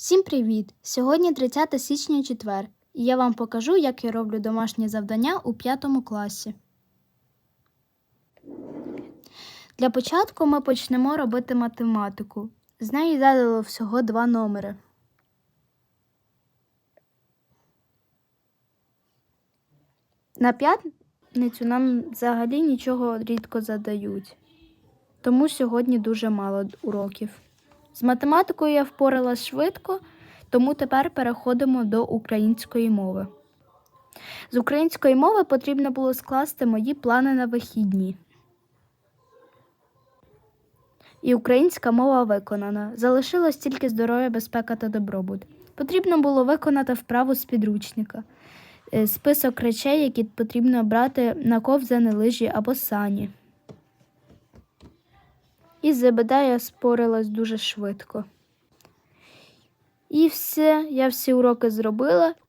Всім привіт! Сьогодні 30 січня четвер, і я вам покажу, як я роблю домашнє завдання у 5 класі. Для початку ми почнемо робити математику. З неї задало всього два номери. На п'ятницю нам взагалі нічого рідко задають, тому сьогодні дуже мало уроків. З математикою я впоралась швидко, тому тепер переходимо до української мови. З української мови потрібно було скласти мої плани на вихідні. І українська мова виконана. Залишилось тільки здоров'я, безпека та добробут. Потрібно було виконати вправу з підручника, е, список речей, які потрібно брати на ковзани, лижі або сані. І Зебедея спорилась дуже швидко. І все, я всі уроки зробила.